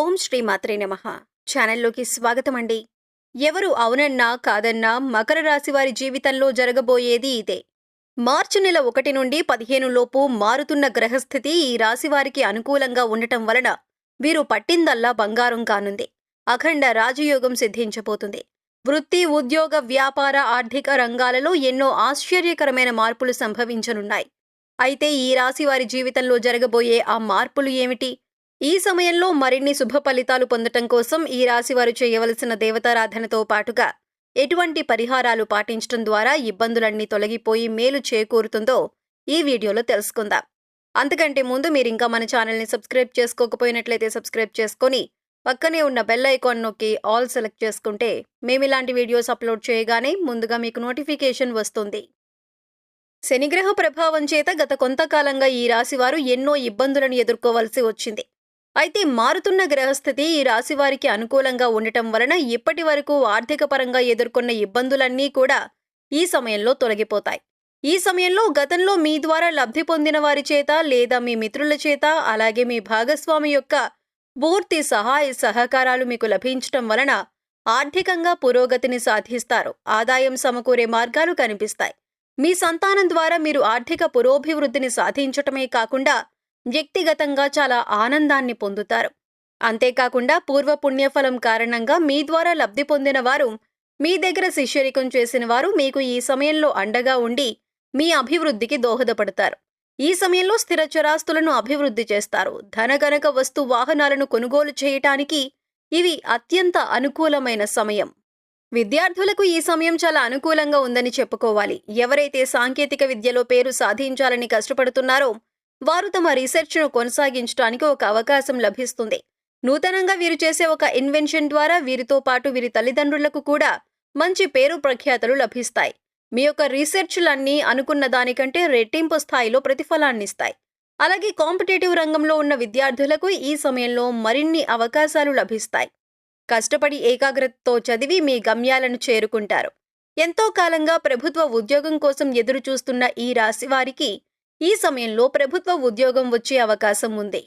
ఓం శ్రీ మాత్రే నమ. ఛానల్లోకి స్వాగతం అండి. ఎవరు అవునన్నా కాదన్నా మకర రాశి వారి జీవితంలో జరగబోయేది ఇదే. మార్చి నెల ఒకటి నుండి పదిహేను లోపు మారుతున్న గ్రహస్థితి ఈ రాశి వారికి అనుకూలంగా ఉండటం వలన వీరు పట్టిందల్లా బంగారం కానుంది. అఖండ రాజయోగం సిద్ధించబోతుంది. వృత్తి ఉద్యోగ వ్యాపార ఆర్థిక రంగాలలో ఎన్నో ఆశ్చర్యకరమైన మార్పులు సంభవించనున్నాయి. అయితే ఈ రాశి వారి జీవితంలో జరగబోయే ఆ మార్పులు ఏమిటి? ఈ సమయంలో మరిన్ని శుభ ఫలితాలు పొందటం కోసం ఈ రాశి వారు చేయవలసిన దేవతారాధనతో పాటుగా ఎటువంటి పరిహారాలు పాటించడం ద్వారా ఇబ్బందులన్నీ తొలగిపోయి మేలు చేకూరుతుందో ఈ వీడియోలో తెలుసుకుందాం. అంతకంటే ముందు మీరు ఇంకా మన ఛానల్ని సబ్స్క్రైబ్ చేసుకోకపోయినట్లయితే సబ్స్క్రైబ్ చేసుకొని పక్కనే ఉన్న బెల్ ఐకాన్ నొక్కి ఆల్ సెలెక్ట్ చేసుకుంటే మేము ఇలాంటి వీడియోస్ అప్లోడ్ చేయగానే ముందుగా మీకు నోటిఫికేషన్ వస్తుంది. శనిగ్రహ ప్రభావం చేత గత కొంతకాలంగా ఈ రాశివారు ఎన్నో ఇబ్బందులను ఎదుర్కోవలసి వచ్చింది. అయితే మారుతున్న గ్రహస్థితి ఈ రాశి వారికి అనుకూలంగా ఉండటం వలన ఇప్పటి వరకు ఆర్థిక పరంగా ఎదుర్కొన్న ఇబ్బందులన్నీ కూడా ఈ సమయంలో తొలగిపోతాయి. ఈ సమయంలో గతంలో మీ ద్వారా లబ్ధి పొందిన వారి చేత లేదా మీ మిత్రుల చేత అలాగే మీ భాగస్వామి యొక్క పూర్తి సహాయ సహకారాలు మీకు లభించటం వలన ఆర్థికంగా పురోగతిని సాధిస్తారు. ఆదాయం సమకూరే మార్గాలు కనిపిస్తాయి. మీ సంతానం ద్వారా మీరు ఆర్థిక పురోభివృద్ధిని సాధించటమే కాకుండా వ్యక్తిగతంగా చాలా ఆనందాన్ని పొందుతారు. అంతేకాకుండా పూర్వ పుణ్యఫలం కారణంగా మీ ద్వారా లబ్ధి పొందిన వారు మీ దగ్గర శిష్యరికం చేసిన వారు మీకు ఈ సమయంలో అండగా ఉండి మీ అభివృద్ధికి దోహదపడతారు. ఈ సమయంలో స్థిర చరాస్తులను అభివృద్ధి చేస్తారు. ధనగనక వస్తు వాహనాలను కొనుగోలు చేయటానికి ఇవి అత్యంత అనుకూలమైన సమయం. విద్యార్థులకు ఈ సమయం చాలా అనుకూలంగా ఉందని చెప్పుకోవాలి. ఎవరైతే సాంకేతిక విద్యలో పేరు సాధించాలని కష్టపడుతున్నారో వారు తమ రీసెర్చ్ను కొనసాగించడానికి ఒక అవకాశం లభిస్తుంది. నూతనంగా వీరు చేసే ఒక ఇన్వెన్షన్ ద్వారా వీరితో పాటు వీరి తల్లిదండ్రులకు కూడా మంచి పేరు ప్రఖ్యాతలు లభిస్తాయి. మీ యొక్క రీసెర్చ్లన్నీ అనుకున్న దానికంటే రెట్టింపు స్థాయిలో ప్రతిఫలాన్నిస్తాయి. అలాగే కాంపిటేటివ్ రంగంలో ఉన్న విద్యార్థులకు ఈ సమయంలో మరిన్ని అవకాశాలు లభిస్తాయి. కష్టపడి ఏకాగ్రతతో చదివి మీ గమ్యాలను చేరుకుంటారు. ఎంతో కాలంగా ప్రభుత్వ ఉద్యోగం కోసం ఎదురు చూస్తున్న ఈ రాశి వారికి ఈ సమయంలో ప్రభుత్వ ఉద్యోగం వచ్చే అవకాశం ఉంది.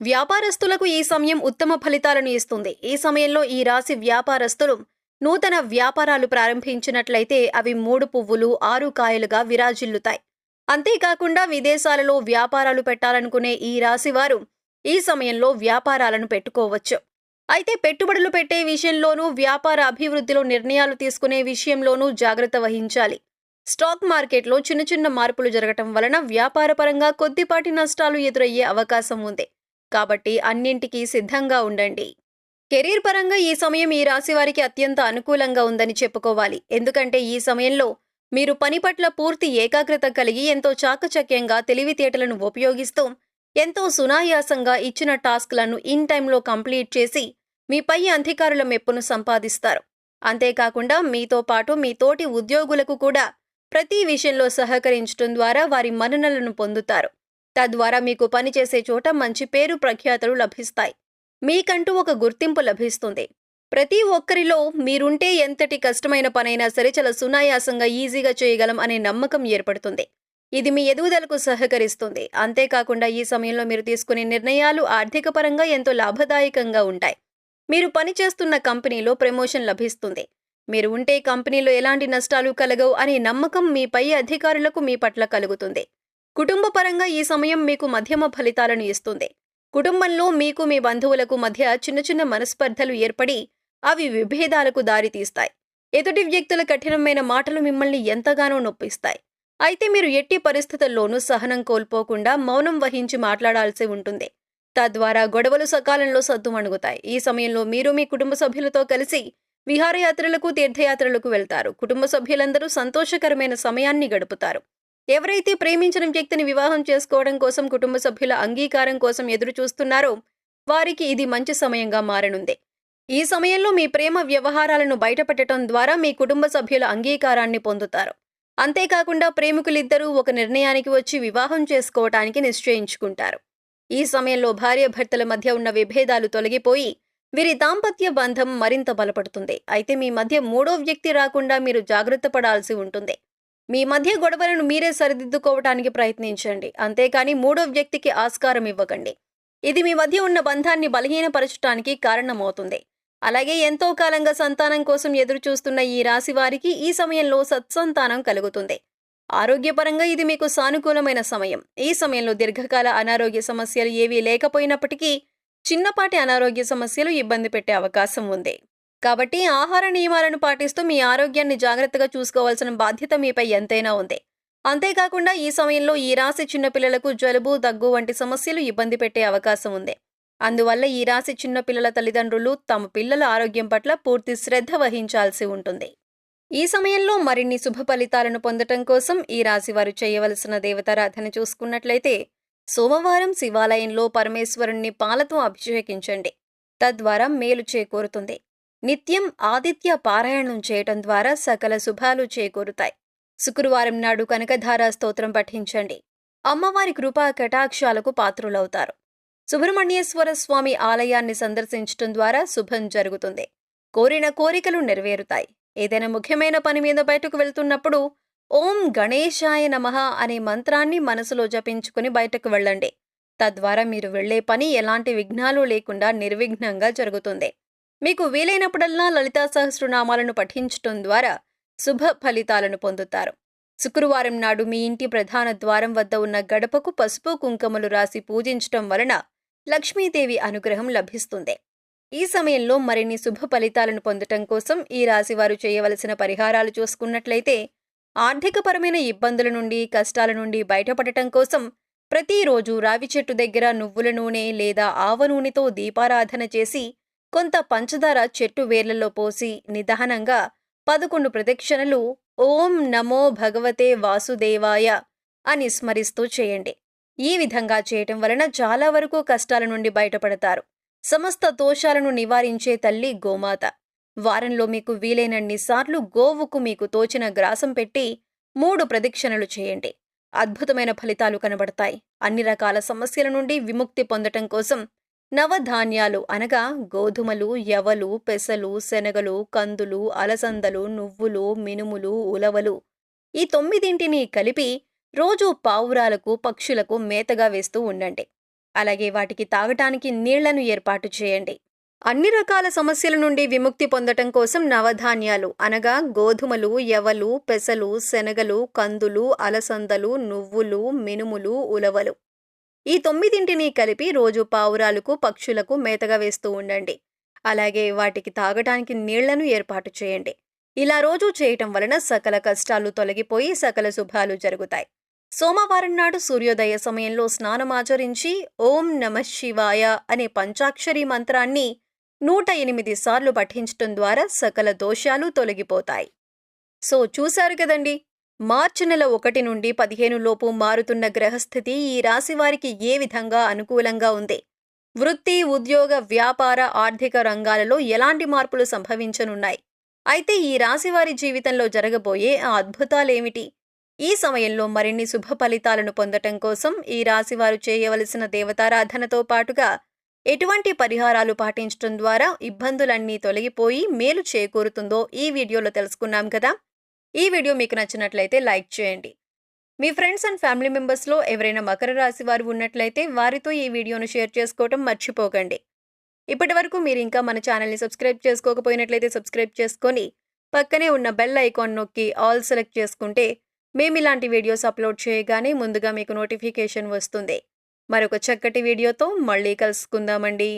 వ్యాపారస్తులకు ఈ సమయం ఉత్తమ ఫలితాలను ఇస్తుంది. ఈ సమయంలో ఈ రాశి వ్యాపారస్తులు నూతన వ్యాపారాలు ప్రారంభించినట్లయితే అవి మూడు పువ్వులు ఆరు కాయలుగా విరాజిల్లుతాయి. అంతేకాకుండా విదేశాలలో వ్యాపారాలు పెట్టాలనుకునే ఈ రాశివారు ఈ సమయంలో వ్యాపారాలను పెట్టుకోవచ్చు. అయితే పెట్టుబడులు పెట్టే విషయంలోనూ వ్యాపార అభివృద్ధిలో నిర్ణయాలు తీసుకునే విషయంలోనూ జాగ్రత్త వహించాలి. స్టాక్ మార్కెట్లో చిన్న చిన్న మార్పులు జరగటం వలన వ్యాపారపరంగా కొద్దిపాటి నష్టాలు ఎదురయ్యే అవకాశం ఉంది. కాబట్టి అన్నింటికీ సిద్ధంగా ఉండండి. కెరీర్ పరంగా ఈ సమయం ఈ రాశి వారికి అత్యంత అనుకూలంగా ఉందని చెప్పుకోవాలి. ఎందుకంటే ఈ సమయంలో మీరు పని పట్ల పూర్తి ఏకాగ్రత కలిగి ఎంతో చాకచక్యంగా తెలివితేటలను ఉపయోగిస్తూ ఎంతో సునాయాసంగా ఇచ్చిన టాస్క్లను ఇన్ టైంలో కంప్లీట్ చేసి మీ పై అధికారుల మెప్పును సంపాదిస్తారు. అంతేకాకుండా మీతో పాటు మీ తోటి ఉద్యోగులకు కూడా ప్రతి విషయంలో సహకరించడం ద్వారా వారి మన్ననలను పొందుతారు. తద్వారా మీకు పనిచేసే చోట మంచి పేరు ప్రఖ్యాతలు లభిస్తాయి. మీకంటూ ఒక గుర్తింపు లభిస్తుంది. ప్రతి ఒక్కరిలో మీరుంటే ఎంతటి కష్టమైన పనైనా సరే చాలా సునాయాసంగా ఈజీగా చేయగలం అనే నమ్మకం ఏర్పడుతుంది. ఇది మీ ఎదుగుదలకు సహకరిస్తుంది. అంతేకాకుండా ఈ సమయంలో మీరు తీసుకునే నిర్ణయాలు ఆర్థిక పరంగా ఎంతో లాభదాయకంగా ఉంటాయి. మీరు పనిచేస్తున్న కంపెనీలో ప్రమోషన్ లభిస్తుంది. మీరు ఉంటే కంపెనీలో ఎలాంటి నష్టాలు కలగవు అనే నమ్మకం మీ పై అధికారులకు మీ పట్ల కలుగుతుంది. కుటుంబ పరంగా ఈ సమయం మీకు మధ్యమ ఫలితాలను ఇస్తుంది. కుటుంబంలో మీకు మీ బంధువులకు మధ్య చిన్న చిన్న మనస్పర్ధలు ఏర్పడి అవి విభేదాలకు దారితీస్తాయి ఎదుటి వ్యక్తుల కఠినమైన మాటలు మిమ్మల్ని ఎంతగానో నొప్పిస్తాయి. అయితే మీరు ఎట్టి పరిస్థితుల్లోనూ సహనం కోల్పోకుండా మౌనం వహించి మాట్లాడాల్సి ఉంటుంది. తద్వారా గొడవలు సకాలంలో సద్దుమణుగుతాయి. ఈ సమయంలో మీరు మీ కుటుంబ సభ్యులతో కలిసి విహారయాత్రలకు తీర్థయాత్రలకు వెళ్తారు. కుటుంబ సభ్యులందరూ సంతోషకరమైన సమయాన్ని గడుపుతారు. ఎవరైతే ప్రేమించిన వ్యక్తిని వివాహం చేసుకోవడం కోసం కుటుంబ సభ్యుల అంగీకారం కోసం ఎదురు చూస్తున్నారో వారికి ఇది మంచి సమయంగా మారనుంది. ఈ సమయంలో మీ ప్రేమ వ్యవహారాలను బయటపెట్టడం ద్వారా మీ కుటుంబ సభ్యుల అంగీకారాన్ని పొందుతారు. అంతేకాకుండా ప్రేమికులిద్దరూ ఒక నిర్ణయానికి వచ్చి వివాహం చేసుకోవటానికి నిశ్చయించుకుంటారు. ఈ సమయంలో భార్యాభర్తల మధ్య ఉన్న విభేదాలు తొలగిపోయి వీరి దాంపత్య బంధం మరింత బలపడుతుంది. అయితే మీ మధ్య మూడో వ్యక్తి రాకుండా మీరు జాగ్రత్త పడాల్సి ఉంటుంది. మీ మధ్య గొడవలను మీరే సరిదిద్దుకోవటానికి ప్రయత్నించండి. అంతేకాని మూడో వ్యక్తికి ఆస్కారం ఇవ్వకండి. ఇది మీ మధ్య ఉన్న బంధాన్ని బలహీనపరచడానికి కారణమవుతుంది. అలాగే ఎంతో కాలంగా సంతానం కోసం ఎదురు చూస్తున్న ఈ రాశి వారికి ఈ సమయంలో సత్సంతానం కలుగుతుంది. ఆరోగ్యపరంగా ఇది మీకు సానుకూలమైన సమయం. ఈ సమయంలో దీర్ఘకాల అనారోగ్య సమస్యలు ఏవీ లేకపోయినప్పటికీ చిన్నపాటి అనారోగ్య సమస్యలు ఇబ్బంది పెట్టే అవకాశం ఉంది. కాబట్టి ఆహార నియమాలను పాటిస్తూ మీ ఆరోగ్యాన్ని జాగ్రత్తగా చూసుకోవాల్సిన బాధ్యత మీపై ఎంతైనా ఉంది. అంతేకాకుండా ఈ సమయంలో ఈ రాశి చిన్నపిల్లలకు జలుబు దగ్గు వంటి సమస్యలు ఇబ్బంది పెట్టే అవకాశం ఉంది. అందువల్ల ఈ రాశి చిన్నపిల్లల తల్లిదండ్రులు తమ పిల్లల ఆరోగ్యం పట్ల పూర్తి శ్రద్ధ వహించాల్సి ఉంటుంది. ఈ సమయంలో మరిన్ని శుభ ఫలితాలను పొందటం కోసం ఈ రాశి వారు చేయవలసిన దేవతారాధన చూసుకున్నట్లయితే సోమవారం శివాలయంలో పరమేశ్వరుణ్ణి పాలతో అభిషేకించండి. తద్వారా మేలు చేకూరుతుంది. నిత్యం ఆదిత్య పారాయణం చేయటం ద్వారా సకల శుభాలు చేకూరుతాయి. శుక్రవారం నాడు కనకధారా స్తోత్రం పఠించండి. అమ్మవారి కృపా కటాక్షాలకు పాత్రులవుతారు. సుబ్రహ్మణ్యేశ్వర స్వామి ఆలయాన్ని సందర్శించటం ద్వారా శుభం జరుగుతుంది. కోరిన కోరికలు నెరవేరుతాయి. ఏదైనా ముఖ్యమైన పని మీద బయటకు వెళ్తున్నప్పుడు ఓం గణేశాయ నమః అనే మంత్రాన్ని మనసులో జపించుకుని బయటకు వెళ్ళండి. తద్వారా మీరు వెళ్ళే పని ఎలాంటి విఘ్నాలు లేకుండా నిర్విఘ్నంగా జరుగుతుంది. మీకు వీలైనప్పుడల్లా లలితా సహస్రనామాలను పఠించటం ద్వారా శుభ ఫలితాలను పొందుతారు. శుక్రవారం నాడు మీ ఇంటి ప్రధాన ద్వారం వద్ద ఉన్న గడపకు పసుపు కుంకుమలు రాసి పూజించటం వలన లక్ష్మీదేవి అనుగ్రహం లభిస్తుంది. ఈ సమయంలో మరిన్ని శుభ ఫలితాలను పొందటం కోసం ఈ రాశి వారు చేయవలసిన పరిహారాలు చూసుకున్నట్లయితే ఆర్థికపరమైన ఇబ్బందుల నుండి కష్టాల నుండి బయటపడటం కోసం ప్రతిరోజు రావి చెట్టు దగ్గర నువ్వుల నూనె లేదా ఆవ నూనెతో దీపారాధన చేసి కొంత పంచదార చెట్టు వేర్లలో పోసి నిదానంగా పదకొండు ప్రదక్షిణలు ఓం నమో భగవతే వాసుదేవాయ అని స్మరిస్తూ చేయండి. ఈ విధంగా చేయటం వలన చాలా వరకు కష్టాల నుండి బయటపడతారు. సమస్త దోషాలను నివారించే తల్లి గోమాత. వారంలో మీకు వీలైనన్ని సార్లు గోవుకు మీకు తోచిన గ్రాసం పెట్టి మూడు ప్రదక్షిణలు చేయండి. అద్భుతమైన ఫలితాలు కనబడతాయి. అన్ని రకాల సమస్యల నుండి విముక్తి పొందటం కోసం నవధాన్యాలు అనగా గోధుమలు యవలు పెసలు శనగలు కందులు అలసందలు నువ్వులు మినుములు ఉలవలు ఈ తొమ్మిదింటిని కలిపి రోజు పావురాలకు పక్షులకు మేతగా వేస్తూ ఉండండి. అలాగే వాటికి తాగటానికి నీళ్ళను ఏర్పాటు చేయండి. అన్ని రకాల సమస్యల నుండి విముక్తి పొందటం కోసం నవధాన్యాలు. అనగా గోధుమలు యవలు పెసలు శనగలు కందులు అలసందలు నువ్వులు మినుములు ఉలవలు. ఈ తొమ్మిదింటిని కలిపి రోజు పావురాలకు పక్షులకు మేతగా వేస్తూ ఉండండి. అలాగే వాటికి తాగటానికి నీళ్ళను ఏర్పాటు చేయండి. ఇలా రోజు చేయటం వలన సకల కష్టాలు తొలగిపోయి సకల శుభాలు జరుగుతాయి. సోమవారం నాడు సూర్యోదయ సమయంలో స్నానమాచరించి ఓం నమ శివాయ అనే పంచాక్షరి మంత్రాన్ని నూట ఎనిమిది సార్లు పఠించటం ద్వారా సకల దోషాలు తొలగిపోతాయి. సో చూశారు కదండి? మార్చి నెల ఒకటి నుండి పదిహేను లోపు మారుతున్న గ్రహస్థితి ఈ రాశి వారికి ఏ విధంగా అనుకూలంగా ఉంది? వృత్తి ఉద్యోగ వ్యాపార ఆర్థిక రంగాలలో ఎలాంటి మార్పులు సంభవించనున్నాయి? అయితే ఈ రాశివారి జీవితంలో జరగబోయే ఆ అద్భుతాలేమిటి? ఈ సమయంలో మరిన్ని శుభ ఫలితాలను పొందటం కోసం ఈ రాశివారు చేయవలసిన దేవతారాధనతో పాటుగా ఎటువంటి పరిహారాలు పాటించడం ద్వారా ఇబ్బందులన్నీ తొలగిపోయి మేలు చేకూరుతుందో ఈ వీడియోలో తెలుసుకున్నాం కదా. ఈ వీడియో మీకు నచ్చినట్లయితే లైక్ చేయండి. మీ ఫ్రెండ్స్ అండ్ ఫ్యామిలీ మెంబర్స్లో ఎవరైనా మకర రాశి వారు ఉన్నట్లయితే వారితో ఈ వీడియోను షేర్ చేసుకోవటం మర్చిపోకండి. ఇప్పటి వరకు మీరు ఇంకా మన ఛానల్ని సబ్స్క్రైబ్ చేసుకోకపోయినట్లయితే సబ్స్క్రైబ్ చేసుకొని పక్కనే ఉన్న బెల్ ఐకాన్ నొక్కి ఆల్ సెలెక్ట్ చేసుకుంటే మేము ఇలాంటి వీడియోస్ అప్లోడ్ చేయగానే ముందుగా మీకు నోటిఫికేషన్ వస్తుంది. మరొక చక్కటి వీడియోతో మళ్ళీ కలుసుకుందామండి.